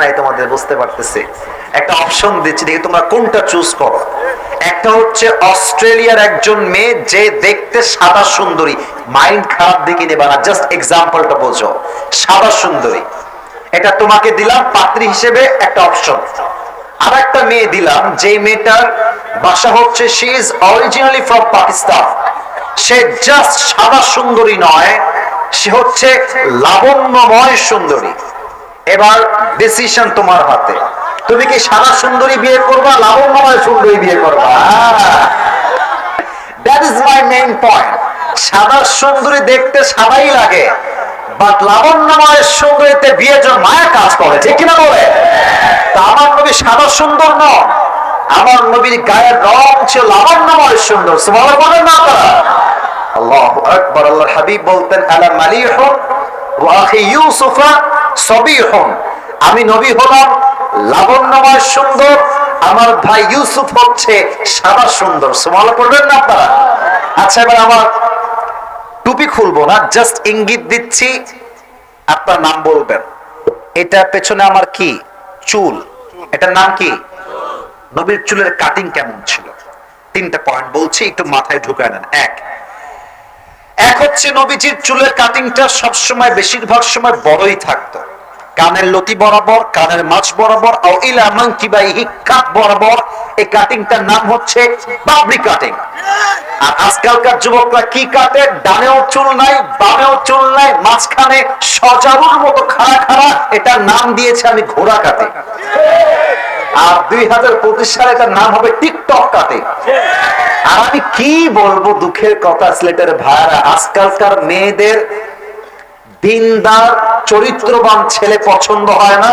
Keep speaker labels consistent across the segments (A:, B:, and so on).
A: নাই তোমাদের, বুঝতে পারতেছি। একটা অপশন দিচ্ছি, দেখি তোমরা কোনটা চুজ করো। একটা হচ্ছে অস্ট্রেলিয়ার একজন মেয়ে, যে দেখতে সাদা সুন্দরী। মাইন্ড খারাপ দিকে নেবা না জাস্ট এক্সাম্পলটা বোঝো। সাদা সুন্দরী। এটা তোমাকে দিলাম পাত্রী হিসেবে একটা অপশন আর একটা মেয়ে দিলাম যে মেয়েটার বাসা হচ্ছে she is originally from Pakistan say just সাদা সুন্দরী নয়, সে হচ্ছে লাবণ্যময় সুন্দরী। এবার ডিসিশন তোমার হাতে। তুমি কি সাদা সুন্দরী বিয়ে করবা, লাবণ্যময় সুন্দরী বিয়ে করবা? That is my main point সাদা সুন্দরী দেখতে সাদাই লাগে বাট সুন্দরীতে মায়া কাজ করে, ঠিক কিনা বলে? তা আমার নবী সাদা সুন্দর নন, আমার নবীর গায়ের রং ছিল লাবণ্যময় সুন্দর বলেন না আপনারা। আল্লাহু আকবার, আল্লাহর হাবিব বলতেন, আলা মালিহুন ওয়া আখি ইউসুফা সবিহুন। আমি নবী হলাম, লাবণ্যময়, সুন্দর। আমার ভাই ইউসুফ হচ্ছে সাদা সুন্দর। সুবহানাল্লাহ, পড়বেন না আপনারা? আচ্ছা এবার আমার টুপি খুলবো না জাস্ট ইঙ্গিত দিচ্ছি, আপনার নাম বলবেন। এটা পেছনে আমার কি? চুল। এটার নাম কি? নবীর চুলের কাটিং কেমন ছিল? তিনটা পয়েন্ট বলছি, একটু মাথায় ঢুকায় নেন। এক এক হচ্ছে নবীজির চুলের কাটিংটা সবসময় বেশিরভাগ সময় বড়ই থাকতো। কানের লতি বরাবর, কানের মাছ বরাবর ও ইলা মাংকিবাইহি কাপ বরাবর, এই কাটিংটার নাম হচ্ছে বাবরি কাটিং আর আজকালকার যুবকরা কি কাটে? ডানেও চুল নাই, বামেও চুল নাই, মাঝখানে সজারুর মতো খাড়া খাড়া, এটার নাম দিয়েছে আমি ঘোড়া কাটে আর দুই হাজার পঁচিশ সালে নাম হবে আর আমি কি বলব দুঃখের কথা ভাইয়ারা, আজকালকার মেয়েদের দিনদার, চরিত্রবান ছেলে পছন্দ হয় না।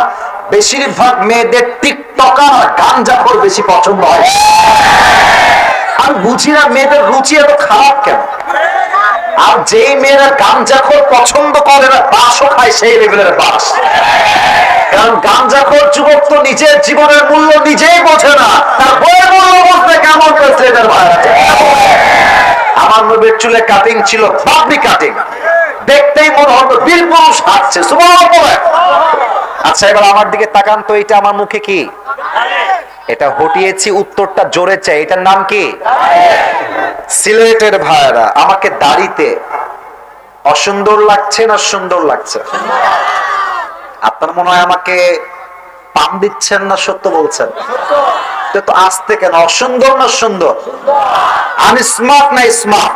A: বেশিরভাগ মেয়েদের টিকটকার গাঞ্জাখোর বেশি পছন্দ হয়। আমি বুঝি না মেয়েদের রুচি এত খারাপ কেন? আর যেই মেয়েরা গাঞ্জাখোর পছন্দ করে না, বাসও খায় সেই লেভেলের বাস। কারণ গাঞ্জাখোর যুবক তো নিজের জীবনের মূল্য নিজেই বোঝে না। তার বইয়ের মূল্য বুঝতে কেমন করেছে এদের ভাইরা আমার নবীর চুলে কাটিং ছিল, বাবরি কাটিং দেখতেই মনে হতো বীর পুরুষ হাঁটছে আচ্ছা এবার আমার দিকে তাকান তো এটা আমার মুখে কি? এটা হটিয়েছি, উত্তরটা জোরে চাই, এটার নাম কি? সিলেটের ভাইরা আমাকে দাড়িতে, অসুন্দর লাগছে না সুন্দর লাগছে? আপনার মনে হয় আমাকে পাম দিচ্ছেন না সত্য বলছেন? তো আসতে কেন অসুন্দর না সুন্দর? আমি স্মার্ট না স্মার্ট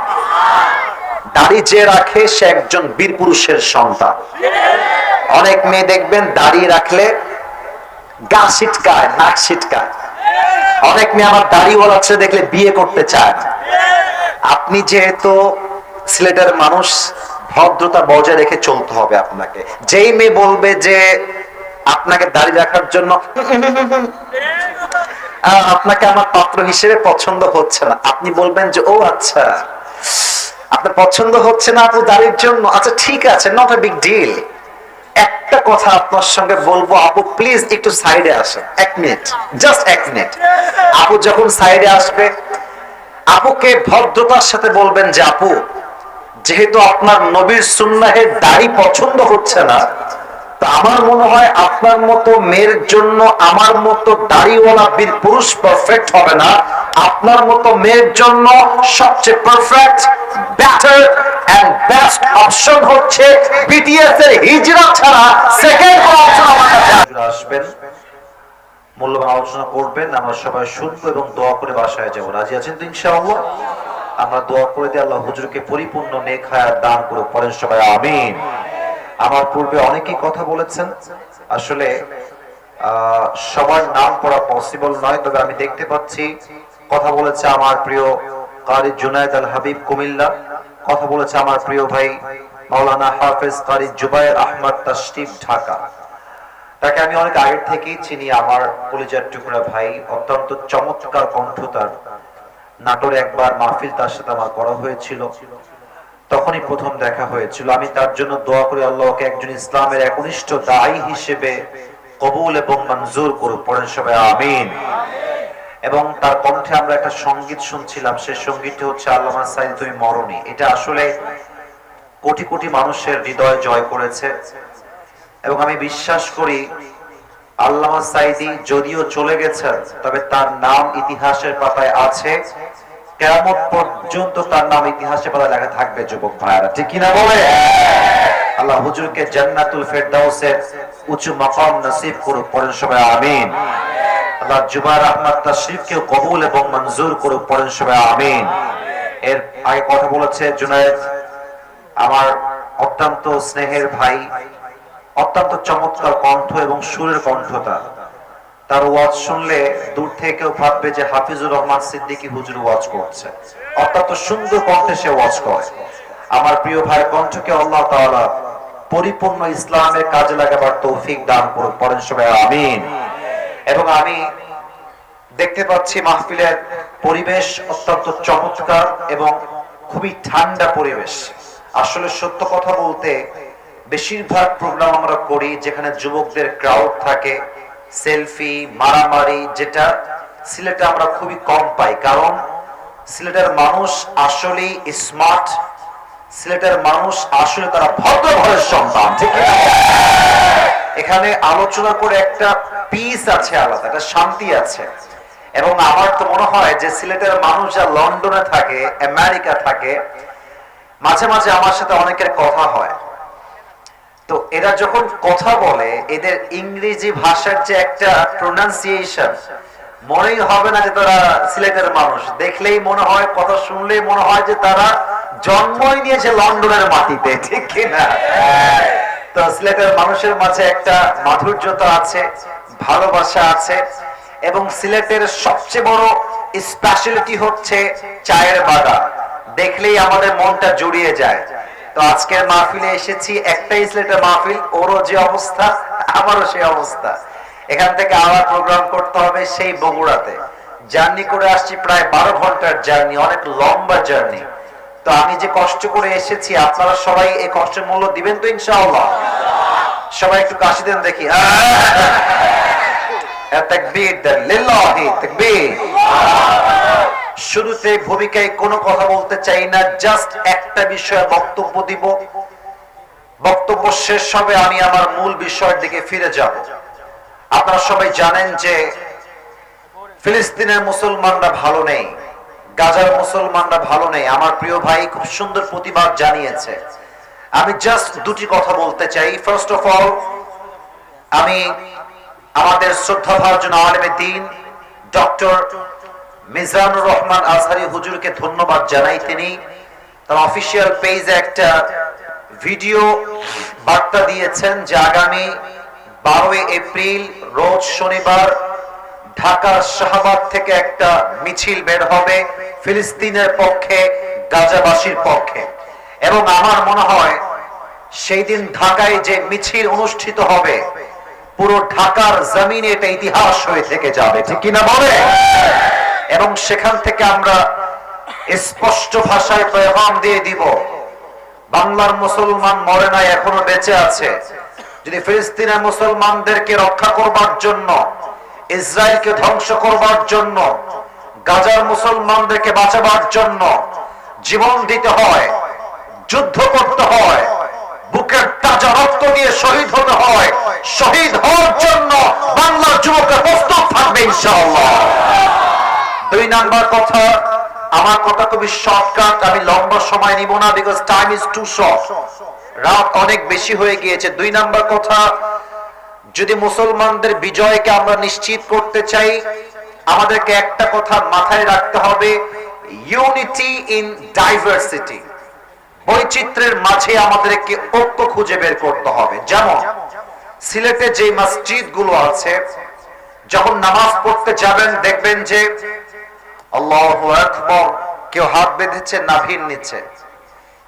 A: দাড়ি যে রাখে সে একজন বীর পুরুষের সন্তান। অনেক মেয়ে দেখবেন দাড়ি রাখলে গা ছিটকায়, নাক ছিটকায়। অনেক মেয়ে আমার দাড়ি ছেলে দেখলে বিয়ে করতে চায় আপনি যেহেতু সিলেটের মানুষ ভদ্রতা বজায় রেখে চলতে হবে আপনাকে। যেই মেয়ে বলবে যে আপনাকে দাড়ি রাখার জন্য আপনাকে আমার পাত্র হিসেবে পছন্দ হচ্ছে না। আপনি বলবেন যে, ও আচ্ছা। আপনার পছন্দ হচ্ছে না আপু দাড়ির জন্য? আচ্ছা ঠিক আছে নট এ বিগ ডিল একটা কথা আপনার সঙ্গে বলব, আপু প্লিজ একটু সাইডে আসেন। এক মিনিট জাস্ট এক মিনিট আপু যখন সাইডে আসবে, আপুকে ভদ্রতার সাথে বলবেন যে, আপু যেহেতু আপনার নবীর সুন্নাহের দাড়ি পছন্দ হচ্ছে না আমার মনে হয় আপনার মতো মেয়ের জন্য আমার মতো দাড়িওয়ালা বীর পুরুষ পারফেক্ট হবে না। আপনার মতো মেয়ের জন্য সবচেয়ে perfect better and best option হচ্ছে বিটিএস এর হিজরা ছাড়া সেকেন্ড অপশন আমার কাছে আসবেন। মূল্যবান আলোচনা করবেন, আমরা সবাই শুনব এবং দোয়া করে বাসায় যাব। রাজি আছেন তো ইনশাআল্লাহ? আমরা দোয়া করে দিই আল্লাহ, হুজুরকে পরিপূর্ণ নেক হায়াত দান করে পড়েন সবাই, আমিন। আমার পূর্বে অনেকেই কথা বলেছেন, আসলে সবার নাম পড়া পসিবল নয়, তবে আমি দেখতে পাচ্ছি, কথা বলেছে আমার প্রিয় কারি জুনায়দ আল হাবিব কুমিল্লা, কথা বলেছে আমার প্রিয় ভাই মাওলানা হাফেজ কারি জুবাইর আহমদ ঢাকা। তাকে আমি অনেক আগের থেকেই চিনি, আমার কলিজার টুকরা ভাই, অত্যন্ত চমৎকার কণ্ঠ তার। নাটোরে একবার মাহফিল তার সাথে আমার করা হয়েছিল। তখনই প্রথম দেখা হয়েছিল। আমি তার জন্য দোয়া করি, আল্লাহকে একজন ইসলামের একনিষ্ঠ দায়ী হিসেবে কবুল এবং মঞ্জুর করুক। পড়েন সবাই, আমিন। এবং তার কণ্ঠে আমরা একটা সংগীত শুনছিলাম। সে সঙ্গীতটি হচ্ছে আল্লামা সাইদ, তুমি মরণি এটা আসলে কোটি কোটি মানুষের হৃদয় জয় করেছে। এবং আমি বিশ্বাস করি আল্লামা সাইদি যদিও চলে গেছেন, তবে তার নাম ইতিহাসের পাতায় আছে। কেমন পর্যন্ত তার নাম ইতিহাসের পাতায় লেখা থাকবে, যুবক ভাইয়ারা। ঠিক কিনা বলে? আল্লাহ হুজুরকে জান্নাতুল ফেরদাউসের উঁচু মাকাম নসিব করুক আমিন। আল্লাহ জুবাইর আহমদ কবুল এবং মঞ্জুর করুক আমিন। এর আগে কথা বলেছে জুনায়েদ, আমার অত্যন্ত স্নেহের ভাই অত্যন্ত চমৎকার কণ্ঠ এবং সুরের কণ্ঠতা। তার ওয়াজ শুনলে দূর থেকে কেউ ভাববে যে হাফিজুর রহমান সিদ্দিকী হুজুর ওয়াজ করছে। অত্যন্ত সুন্দর কণ্ঠে সে ওয়াজ করে। আমার প্রিয় ভাই কণ্ঠকে আল্লাহ তাআলা পরিপূর্ণ ইসলামের কাজে লাগাবার তৌফিক দান করুন পড়েন সবাই আমিন। এবং আমি দেখতে পাচ্ছি মাহফিলের পরিবেশ অত্যন্ত চমৎকার এবং খুবই ঠান্ডা পরিবেশ। আসলে সত্য কথা বলতে বেশিরভাগ প্রোগ্রাম আমরা করি যেখানে যুবকদের ক্রাউড থাকে সেলফি মারামারি যেটা সিলেটে আমরা খুবই কম পাই। কারণ সিলেটের মানুষ আসলেই স্মার্ট সিলেটের মানুষ আসলে তারা ভদ্র ঘরের সন্তান, ঠিক? এখানে আলোচনা করে একটা পিস আছে আলাদা, একটা শান্তি আছে। এবং আমার তো মনে হয় যে সিলেটের মানুষ যা লন্ডনে থাকে, আমেরিকা থাকে, মাঝে মাঝে আমার সাথে অনেকের কথা হয়। তো এরা যখন কথা বলে, এদের ইংরেজি ভাষার যে একটা প্রোনাউন্সিয়েশন মনেই হবে না যে তারা সিলেটের মানুষ। দেখলেই মনে হয়, কথা শুনলেই মনে হয় যে তারা জন্মই নিয়েছে লন্ডনের মাটিতে, ঠিক কিনা? তো সিলেটের মানুষের মাঝে একটা মাধুর্যতা আছে, ভালোবাসা আছে, এবং সিলেটের সবচেয়ে বড় স্পেশালিটি হচ্ছে চায়ের বাগান। দেখলেই আমাদের মনটা জুড়িয়ে যায়। তো আজকের মাহফিলে এসেছি, একটাই সিলেটের মাহফিল, ওরও যে অবস্থা, আমারও সেই অবস্থা। এখান থেকে আবার প্রোগ্রাম করতে হবে সেই বগুড়াতে। জার্নি করে আসছি প্রায় বারো ঘণ্টার জার্নি অনেক লম্বা জার্নি তো আমি যে কষ্ট করে এসেছি, আপনারা সবাই এই কষ্টের মূল্য দিবেন তো ইনশাআল্লাহ। সবাই একটু কাশি দেন দেখি। তাকবীর দেন, লিল্লাহি তাকবীর। শুরুতে ভূমিকায় কোনো কথা বলতে চাই না জাস্ট একটা বিষয়ে বক্তব্য দিব। বক্তব্য শেষ হবে, আমি আমার মূল বিষয়ের দিকে ফিরে যাব। আপনারা সবাই জানেন যে ফিলিস্তিনের মুসলমানরা ভালো নেই, গাজার মুসলমানরা ভালো নেই। আমার প্রিয় ভাই খুব সুন্দর প্রতিবাদ জানিয়েছে। আমি জাস্ট দুটি কথা বলতে চাই। ফার্স্ট অফ অল আমি আমাদের শ্রদ্ধা ভাজন আলমে দিন ডক্টর মিজানুর রহমান আজহারি হুজুরকে ধন্যবাদ জানাই তিনি। তার অফিসিয়াল পেজে একটা ভিডিও বার্তা দিয়েছেন যে আগামী বারোই এপ্রিল, রোজ শনিবার ঢাকার শাহবাগ থেকে একটা মিছিল বের হবে ফিলিস্তিনের পক্ষে, গাজাবাসীর পক্ষে। এবং আমার মনে হয় সেই দিন ঢাকায় যে মিছিল অনুষ্ঠিত হবে, পুরো ঢাকার জমিনে এটা ইতিহাস হয়ে থেকে যাবে। ঠিক কিনা বলে এবং সেখান থেকে আমরা স্পষ্ট ভাষায় পেগাম দিয়ে দিব। বাংলার মুসলমান মরে নাই, এখনও বেঁচে আছে। যদি ফিলিস্তিনের মুসলমানদেরকে রক্ষা করবার জন্য, ইসরায়েলকে ধ্বংস করবার জন্য, গাজার মুসলমানদেরকে বাঁচাবার জন্য জীবন দিতে হয়, যুদ্ধ করতে হয়, বুকের তাজা রক্ত দিয়ে শহীদ হতে হয়, শহীদ হওয়ার জন্য বাংলার যুবকরা প্রস্তুত থাকবে ইনশাআল্লাহ। দুই নাম্বার কথা, আমার কথা খুবই শর্টকাট আমি লম্বা সময় নিব না because time is too short রাত অনেক বেশি হয়ে গিয়েছে। দুই নাম্বার কথা, যদি মুসলমানদের বিজয়কে আমরা নিশ্চিত করতে চাই, আমাদেরকে একটা কথা মাথায় রাখতে হবে ইউনিটি ইন ডাইভার্সিটি বৈচিত্র্যের মাঝে আমাদেরকে ঐক্য খুঁজে বের করতে হবে। যেমন, সিলেটে যে মসজিদগুলো আছে, যখন নামাজ পড়তে যাবেন, দেখবেন যে আল্লাহু আকবার। কেউ হাত বেঁধেছে নাভির নিচে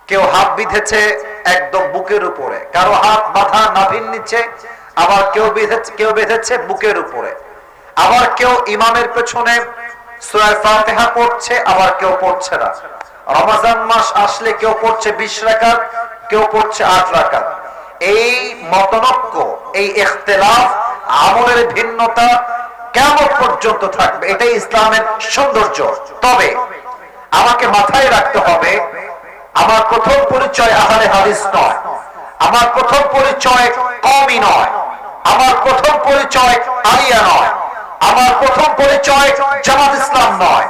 A: কেউ হাত বিঁধেছে, একদম বুকের উপরে। কারও হাত বাঁধা নাভির নিচে আবার কেউ বেঁধেছে কেউ বেঁধেছে বুকের উপরে। আবার কেউ ইমামের পেছনে ফাতিহা পড়ছে, আবার কেউ পড়ছে না। রমজান মাস আসলে কেউ পড়ছে বিশ রাকাত, কেউ পড়ছে আট রাকাত। এই মতনক্য, এই ইখতিলাফ আমলের ভিন্নতা কেমন পর্যন্ত থাকবে? এটাই ইসলামের সৌন্দর্য। তবে আমাকে মাথায় রাখতে হবে, আমার প্রথম পরিচয় আহারে হাদিস নয়। আমার প্রথম পরিচয় কমই নয়। আমার প্রথম পরিচয় আলিয়া নয়। আমার প্রথম পরিচয় জামাত ইসলাম নয়।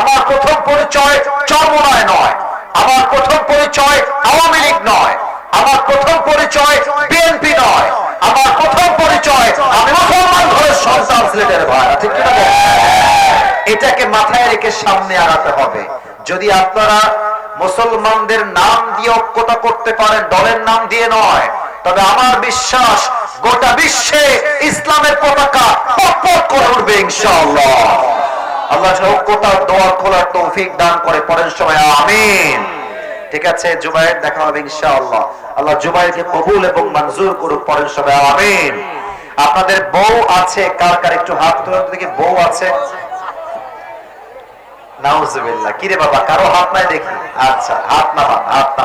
A: আমার প্রথম পরিচয় চরমনায় নয়। আমার প্রথম পরিচয় আওয়ামী লীগ নয়। আমার প্রথম পরিচয় বিএনপি নয়। আমার প্রথম পরিচয় আমি মুসলমান ঘরের সন্তান সিলেটের ভাই, ঠিক কিনা এটাকে মাথায় রেখে সামনে আগাতে হবে। যদি আপনারা মুসলমানদের নাম দিয়ে ঐক্যতা করতে পারেন, দলের নাম দিয়ে নয়, তবে আমার বিশ্বাস গোটা বিশ্বে ইসলামের পতাকা পটপট করে উঠবে ইনশাআল্লাহ। আল্লাহ ঐক্যতার দোয়ার খোলার তৌফিক দান করে, পরের সময় আমিন। ঠিক আছে, জুবাইর দেখা হবে ইনশাআল্লাহ। আল্লাহ জুবাইরকে কবুল এবং মঞ্জুর করুক, পরের সময় আমিন। আপনাদের বউ আছে, কার কার একটু হাত তুলে দেখি, বউ আছে? নাউজুবিল্লাহ কিরে বাবা, কারও হাত নাই দেখি? আচ্ছা হাত হাত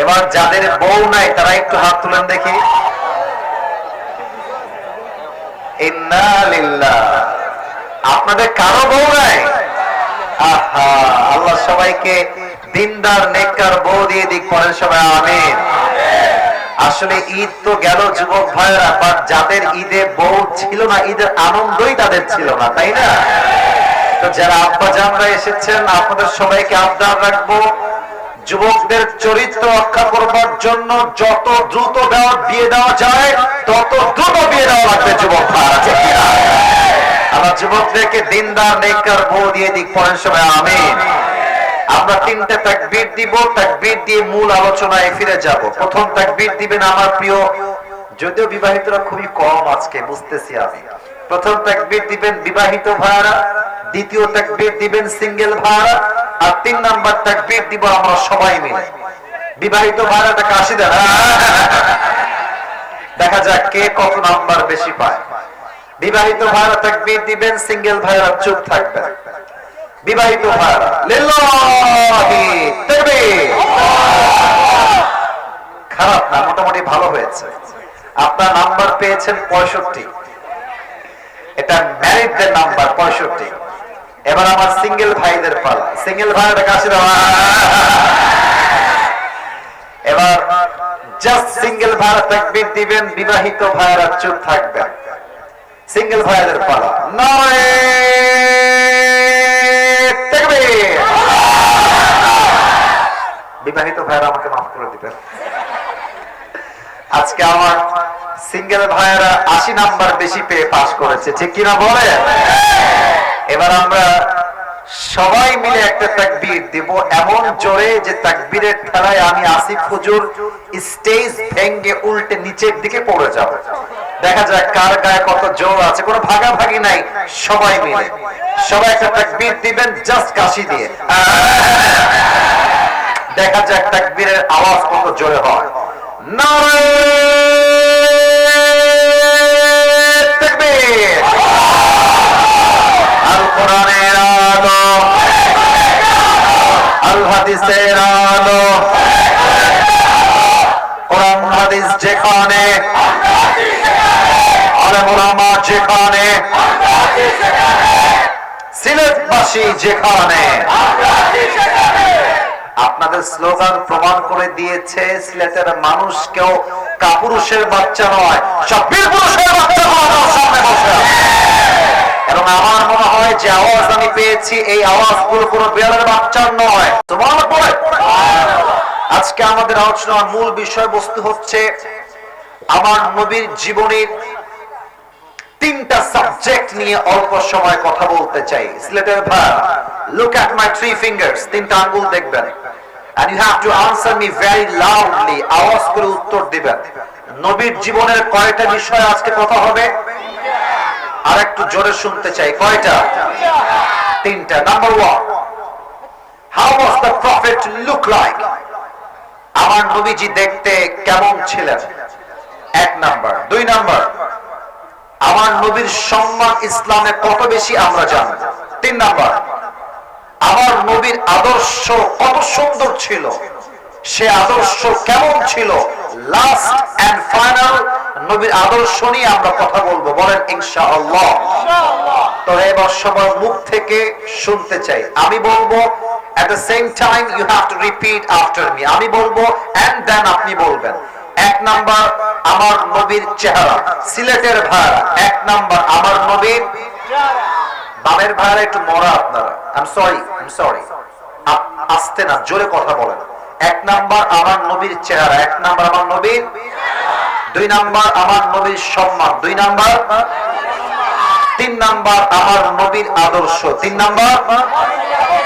A: এবার যাদের বউ নাই, তারা একটু হাত তুলেন দেখি। আপনাদের কারও বউ নাই? আহা, আল্লাহ সবাইকে দিনদার, নেককার বউ দিয়ে দিক পরের সবাই, আমিন। আসলে ঈদ তো গেল যুবক ভাইয়েরা বাট যাদের ঈদে বউ ছিল না, ঈদের আনন্দই তাদের ছিল না, তাই না? তো যারা আব্বা জানরা এসেছেন, আপনাদের সবাইকে আবদার রাখব। যুবকদের চরিত্র রক্ষা করবার জন্য যত দ্রুত দেওয়া, বিয়ে দেওয়া যায়, তত দ্রুত বিয়ে দেওয়া লাগবে যুবক ভাইয়েরা আমার যুবকদেরকে দিনদার, নেককার বউ দিয়ে দিক পরের সময় আমিন। আমরা তিনটে তাকবীর দিব, তাকবীর দিয়ে মূল আলোচনায় ফিরে যাব। প্রথম তাকবীর দিবেন আমার প্রিয়, যদিও বিবাহিতরা খুবই কম আজকে, বুঝতেছি আমি। প্রথম তাকবীর দিবেন বিবাহিত ভাইরা দ্বিতীয় তাকবীর দিবেন সিঙ্গেল ভাইরা আর তিন নাম্বার তাকবীর দিব আমরা সবাই মিলে। বিবাহিত ভাইরাটা কাশি দেন। দেখা যাক কে কত নাম্বার বেশি পায়। বিবাহিত ভাইরা তাকবীর দিবেন, সিঙ্গেল ভাইরা চুপ থাকবেন। বিবাহিত ভাইরা খারাপ না, মোটামুটি ভালো হয়েছে। আপনার নাম্বার পেয়েছেন পঁয়ষট্টি। এটা ম্যারিডদের নাম্বার, পঁয়ষট্টি। এবার আমার সিঙ্গেল ভাইদের পালা। সিঙ্গেল ভাইয়ের কাছে এবার জাস্ট সিঙ্গেল ভাইরা তাকবীর দিবেন, বিবাহিত ভাইরা চুপ থাকবেন। সিঙ্গেল ভাইদের পালা। নয়। বিবাহিত ভাইরা আমাকে মাফ করে দিবেন। আজকে আমার সিঙ্গেল ভাইয়েরা আশি নাম্বার বেশি পেয়ে পাস করেছে। ঠিক কিনা বলে? এবার আমরা সবাই মিলে একটা তাকবীর দেব। এমন জোরে যে তাকবীরের ঠেলায় আমি আসিফ হুজুর স্টেজ ভেঙ্গে উল্টে নিচের দিকে পড়ে যাব। দেখা যাক কার গায়ে কত জোর আছে। কোনো ভাগাভাগি নাই সবাই মিলে। সবাই একটা তাকবীর দিবেন জাস্ট কাশি দিয়ে। দেখা যাক তাকবীরের আওয়াজ কত জোরে হয়। আল কোরআনের আলো। আল হাদিসের আলো। কোরআন হাদিস যেখানে যেখানে সিলেটবাসী যেখানে আপনাদের স্লোগান প্রমাণ করে দিয়েছে, সিলেটের মানুষ কেউ কাপুরুষের বাচ্চা নয়, সব বীর পুরুষের যে আওয়াজ এই আওয়াজগুলো কোনো বাচ্চার নয়। আজকে আমাদের মূল হচ্ছে, আমার নবীর জীবনের তিনটা সাবজেক্ট নিয়ে অল্প সময় কথা বলতে চাই। সিলেটের ভাই look at my three fingers তিনটা আঙ্গুল দেখবেন। And you have to answer me very loudly, আওয়াজ করে উত্তর দিবেন। নবীর জীবনের কয়টা বিষয় আজকে কথা হবে? আর একটু জোরে শুনতে চাই, কয়টা? তিনটা। Number one how was the prophet look like আমার নবীজি দেখতে কেমন ছিলেন? এক নাম্বার দুই নাম্বার আমার নবীর সম্মান ইসলামে কত বেশি আমরা জানি? তিন নাম্বার, আমার নবীর আদর্শ কত সুন্দর ছিল? সে আদর্শ কেমন ছিল? লাস্ট এন্ড ফাইনাল নবীর আদর্শ নিয়ে আমরা কথা বলব। বলেন, ইনশাআল্লাহ। তো এবার সবার মুখ থেকে শুনতে চাই। আমি বলব, at the same time, you have to repeat after me আমি বলব, and then আপনি বলবেন। এক নাম্বার আমার নবীর চেহারা। সিলেটের ভাড়া, এক নাম্বার আমার নবীর বামের ভাইরা একটু মরা আপনারা। আই সরি আই সরি আসতে না, জোরে কথা বলেন। এক নাম্বার আমার নবীর চেহারা, এক নাম্বার আমার নবীর দুই নাম্বার আমার নবীর সম্মান, দুই নাম্বার। তিন নাম্বার আমার নবীর আদর্শ, তিন নাম্বার।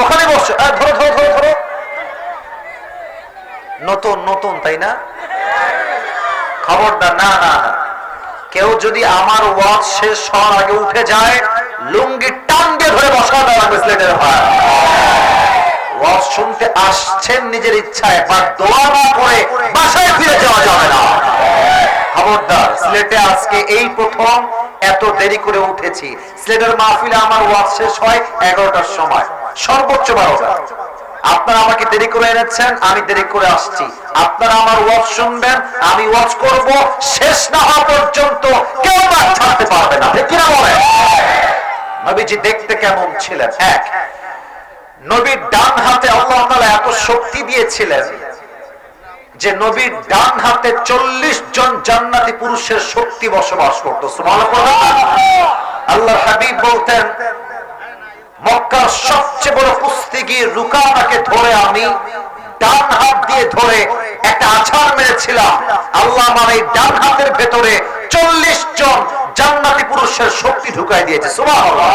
A: ওখানে বসো হ্যাঁ ধরো ধরো ধরো ধরো। নতুন নতুন, তাই না? খবরদার, না না না। কেউ যদি আমার ওয়াজ শেষ হওয়ার আগে উঠে যায়, লুঙ্গি টান দিয়ে ধরে বসা দেওয়া মুসলিমের ভাই ওয়াজ শুনতে আসছেন নিজের ইচ্ছায় বা দোয়া না করে বাসায় ফিরে যাওয়া যাবে না। খবরদার, সিলেটে আজকে এই প্রথম, এত দেরি করে উঠেছি। সিলেটের মাহফিলে আমার ওয়াজ শেষ হয় এগারোটার সময়। সর্বোচ্চ বারোটা। আপনারা আমাকে দেরি করে এনেছেন, আমি দেরি করে আসছি। আপনারা আমার ওয়াজ শুনবেন, আমি ওয়াজ করব, শেষ না হওয়া পর্যন্ত কেউ বাদ ছাড়তে পারবে না। ঠিক কিনা বলেন? নবীজি দেখতে কেমন ছিলেন? এক, নবীর ডান হাতে আল্লাহ তাআলা এত শক্তি দিয়েছিলেন যে নবীর ডান হাতে চল্লিশ জন জান্নাতি পুরুষের শক্তি বসবাস করতো। আল্লাহ হাবিব বলতেন মক্কার সবচেয়ে বড় কুস্তিগির রুকানাকে ধরে আমি ডান হাত দিয়ে ধরে একটা আছাড় মেরেছিলাম। আল্লাহ আমার এই ডান হাতের ভেতরে চল্লিশ জন জান্নাতি পুরুষের শক্তি ঢুকাই দিয়েছে। সুবহানাল্লাহ।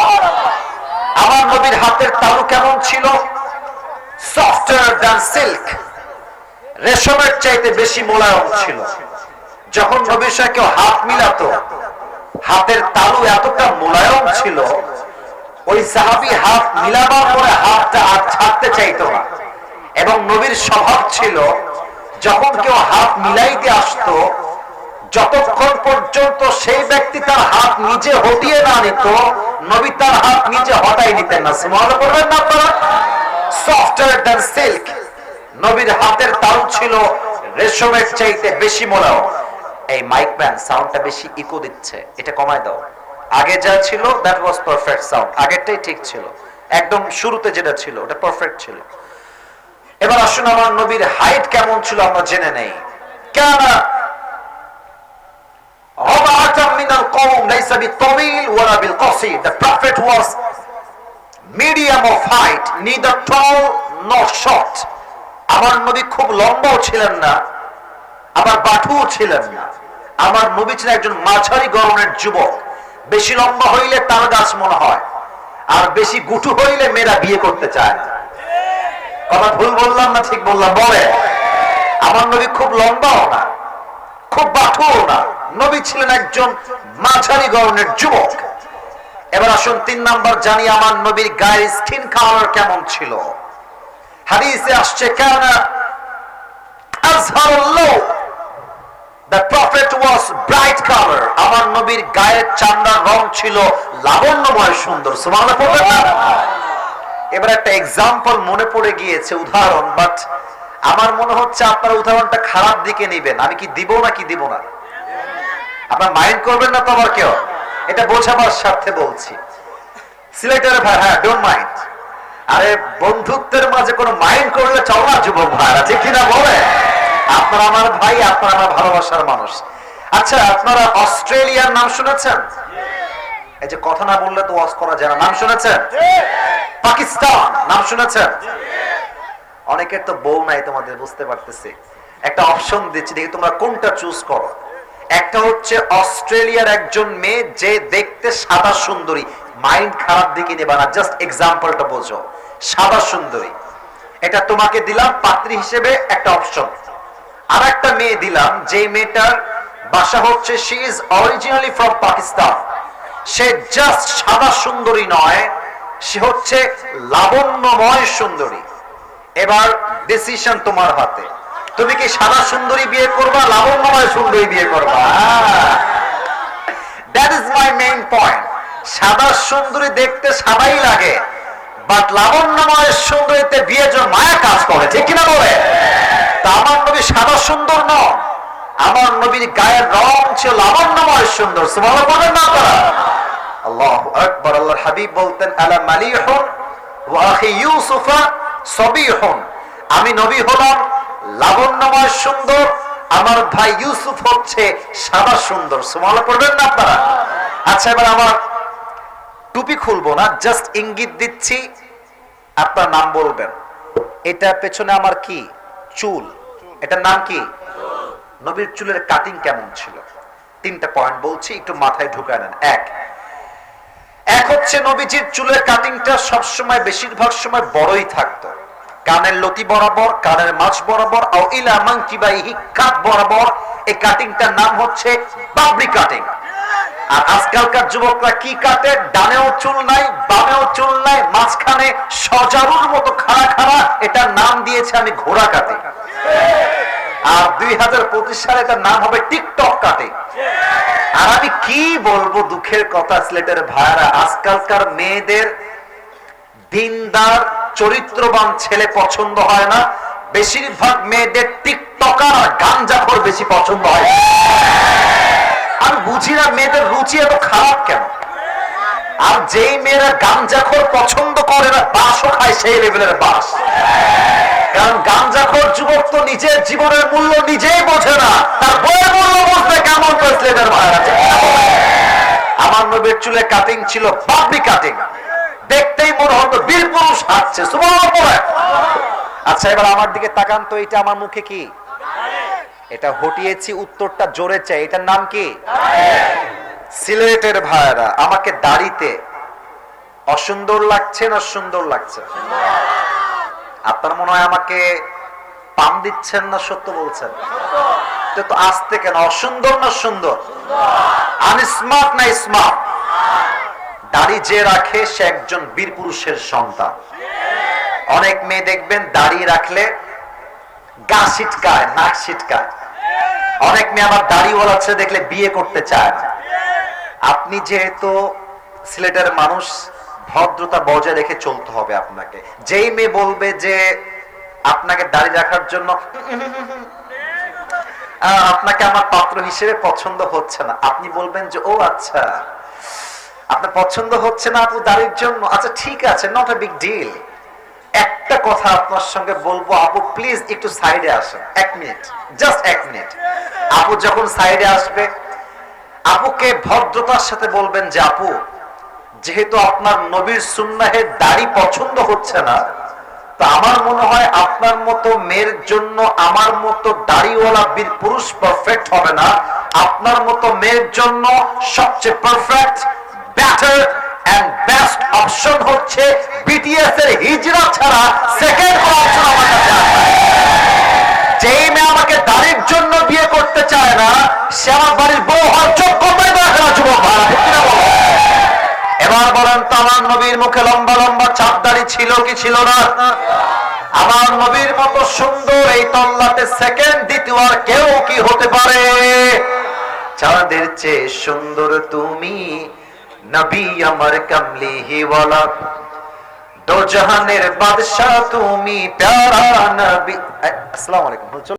A: আমার নবীর হাতের তালু কেমন ছিল? সিল্ক রেশমের চাইতে বেশি মোলায়ম ছিল। যখন নবীর সাথে কেউ হাত মিলাতো, হাতের তালু এতটা মোলায়ম ছিল ওই সাহাবি হাত মিলাবার পরে হাতটা আর ছাড়তে চাইতো না। এবং নবীর স্বভাব ছিল, যখন কেউ হাত মিলাইতে আসতো, যতক্ষণ পর্যন্ত সেই ব্যক্তি তার হাত নিজে হটিয়ে না নিত, নবী তার হাত নিজে হটাই নিতেন না। সুমাল করবেন না আপনারা? সফটওয়্যার দ্যান সিল্ক নবীর হাতের তালু ছিল রেশমের চাইতে বেশি মোলাও এই মাইক ব্যান্ড সাউন্ডটা বেশি ইকো দিচ্ছে। এটা কমায় দাও। আগে যা ছিল দ্যাট ওয়াজ পারফেক্ট সাউন্ড আগেরটাই ঠিক ছিল। একদম শুরুতে যেটা ছিল, ওটা পারফেক্ট ছিল। এবার আসুন আমার নবীর হাইট কেমন ছিল আমরা জেনে নেই। কেন আমার নবী খুব লম্বাও ছিলেন না, আবার বাটুও ছিলেন না। আমার নবী ছিলেন একজন মাঝারি গরমের যুবক। বেশি লম্বা হইলে তার গাছ মনে হয়, আর বেশি গুটু হইলে মেয়েরা বিয়ে করতে চায় না। কথা ভুল বললাম না ঠিক বললাম? বলে, আমার নবী খুব লম্বাও না, খুব বাটুও না। নবী ছিলেন একজন মাঝারি গরনের যুবক। এবার আসুন তিন নাম্বার জানি আমার নবীর গায়ের স্কিন কালার কেমন ছিল। হাদিসে আসছে, কেন আজহারুল্লাহ The prophet was bright color. আমার নবীর গায়ের চামড়ার রং ছিল লাবণ্যময় সুন্দর। এবার একটা এক্সাম্পল মনে পড়ে গিয়েছে, উদাহরণ বাট আমার মনে হচ্ছে আপনারা উদাহরণটা খারাপ দিকে নেবেন। আমি কি দিব না কি দিব না? আপনার মাইন্ড করবেন না তো আবার কেউ? এটা বোঝাবার স্বার্থে বলছি। সিলেটের ভাই হ্যাঁ ডোন্ট মাইন্ড আরে, বন্ধুত্বের মাঝে কোনো মাইন্ড করলে চল না, যুবক ভাই আছে কিনা বলে আপনার আমার ভাই, আপনার আমার ভালোবাসার মানুষ। আচ্ছা আপনারা অস্ট্রেলিয়ার নাম শুনেছেন? এই যে কথা না বললে তো ওয়াজ করা যায় না। নাম শুনেছেন? পাকিস্তান, নাম শুনেছেন? অনেকের তো বউ নাই তোমাদের, বুঝতে পারতেছি। একটা অপশন দিচ্ছি, দেখি তোমরা কোনটা চুজ করো। একটা হচ্ছে অস্ট্রেলিয়ার একজন মেয়ে যে দেখতে সাদা সুন্দরী। মাইন্ড খারাপ দিকে নেবা না জাস্ট এক্সাম্পলটা বোঝো। সাদা সুন্দরী। এটা তোমাকে দিলাম, পাত্রী হিসেবে একটা অপশন আর একটা মেয়ে দিলাম যে মেয়েটার বাসা হচ্ছে she is originally from Pakistan say just সাদা সুন্দরী নয়, সে হচ্ছে লাবণ্যময় সুন্দরী। এবার ডিসিশন তোমার হাতে। তুমি কি সাদা সুন্দরী বিয়ে করবা, লাবণ্যময় সুন্দরী বিয়ে করবা? That is my main point সাদা সুন্দরী দেখতে সাদাই লাগে বাট লাবণ্যময় সুন্দরীতে বিয়ের জন্য মায়া কাজ করে, ঠিক কিনা বলে? তা আমার নবী সাদা সুন্দর নন আমার নবীর গায়ের রং ছিল লাবণ্যময় সুন্দর বলেন না আকবার, আল্লাহর হাবিব বলতেন, আলা ইউসুফা সবিহুন। আমি নবী হলাম লাবণ্যময় সুন্দর, আমার ভাই ইউসুফ হচ্ছে সাদা সুন্দর, সুবহানাল্লাহ পড়বেন না আপনারা। আচ্ছা এবার আমার টুপি খুলবো না, জাস্ট ইঙ্গিত দিচ্ছি, আপনার নাম বলবেন। এটা পেছনে আমার কি? চুল। এটার নাম কি? নবীর চুলের কাটিং কেমন ছিল? তিনটা পয়েন্ট বলছি, একটু মাথায় ঢুকায় নেন। এক। এক হচ্ছে নবীজির চুলের কাটিংটা সবসময়, বেশিরভাগ সময় বড়ই থাকতো। কানের লতি বরাবর, কানের মাছ বরাবর ইলা মাংকিবাইহি কাট বরাবর, এই কাটিংটার নাম হচ্ছে বাবরি কাটিং আর আজকালকার যুবকরা কি কাটে? ডানেও চুল নাই, বামেও চুল নাই, মাঝখানে সজারুর মতো খাড়া খাড়া, এটার নাম দিয়েছে আমি ঘোড়া কাটে আর দুই হাজার পঁচিশ সালে এটার নাম হবে টিকটক কাটে। আর আমি কি বলব দুঃখের কথা, সিলেটের ভাইরা আজকালকার মেয়েদের দিনদার, চরিত্রবান ছেলে পছন্দ হয় না। বেশিরভাগ মেয়েদের টিকটকার গাঞ্জাখোর বেশি পছন্দ হয়। আমি বুঝি না মেয়েদের রুচি এত খারাপ কেন? আর যেই মেয়েরা গাঞ্জাখোর পছন্দ করে না, বাসও খায় সেই লেভেলের বাস। কারণ গাঞ্জাখোর যুবক তো নিজের জীবনের মূল্য নিজেই বোঝে না। তার বইয়ের মূল্য বুঝতে কেমন প্রেসিডেন্টের ভাই আছে? আমার নবীর চুলে কাটিং ছিল, বাবরি কাটিং দেখতেই মনে হতো বীর পুরুষ হাঁটছে আচ্ছা এবার আমার দিকে তাকান তো, এটা আমার মুখে কি? এটা হটিয়েছি, উত্তরটা জোরে চাই, এটার নাম কি? সিলেটের ভাইরা আমাকে দাড়িতে, অসুন্দর লাগছে না সুন্দর লাগছে? আপনার মনে হয় আমাকে পাম দিচ্ছেন না সত্য বলছেন? তো আসতে কেন অসুন্দর না সুন্দর? আনস্মার্ট না স্মার্ট দাড়ি যে রাখে সে একজন বীর পুরুষের সন্তান। অনেক মেয়ে দেখবেন দাড়ি রাখলে গা ছিটকায় নাক ছিটকায়। অনেক মেয়ে আবার দাড়িওয়ালা ছেলে দেখলে বিয়ে করতে চায় না। আপনি যেহেতু সিলেটের মানুষ ভদ্রতা বজায় রেখে চলতে হবে আপনাকে। যেই মেয়ে বলবে যে আপনাকে দাড়ি রাখার জন্য আপনাকে আমার পাত্র হিসেবে পছন্দ হচ্ছে না। আপনি বলবেন যে, ও আচ্ছা। আপনার পছন্দ হচ্ছে না আপু দাড়ির জন্য? আচ্ছা ঠিক আছে নট এ বিগ ডিল একটা কথা আপনার সঙ্গে বলব, আপু প্লিজ একটু সাইডে আসেন। এক মিনিট জাস্ট এক মিনিট আপু যখন সাইডে আসবে, আপুকে ভদ্রতার সাথে বলবেন যে, আপু যেহেতু আপনার নবীর সুন্নাহের দাড়ি পছন্দ হচ্ছে না, তা আমার মনে হয় আপনার মতো মেয়ের জন্য আমার মতো দাড়িওয়ালা বীর পুরুষ পারফেক্ট হবে না। আপনার মতো মেয়ের জন্য সবচেয়ে perfect better and best option হচ্ছে বিটিএস এর হিজরা ছাড়া সেকেন্ড অপশন আমার কাছে যেই মেয়ে আমাকে দাড়ির জন্য বিয়ে করতে চায় না, সে আমার বাড়ির বউ হওয়ার যোগ্যতাই রাখে না যুবক ভাড়া কিনা? এবার বলেন তো, আমার নবীর মুখে লম্বা লম্বা চাপ দাড়ি ছিল কি ছিল না? আমার নবীর মতো সুন্দর এই তল্লাতে সেকেন্ড দ্বিতীয় আর কেউ কি হতে পারে? চাঁদের চেয়ে সুন্দর তুমি, নবী আমার কমলি হিওয়ালা দো জাহানের বাদশাহ তুমি, প্যারা নবী। আসসালামু আলাইকুম।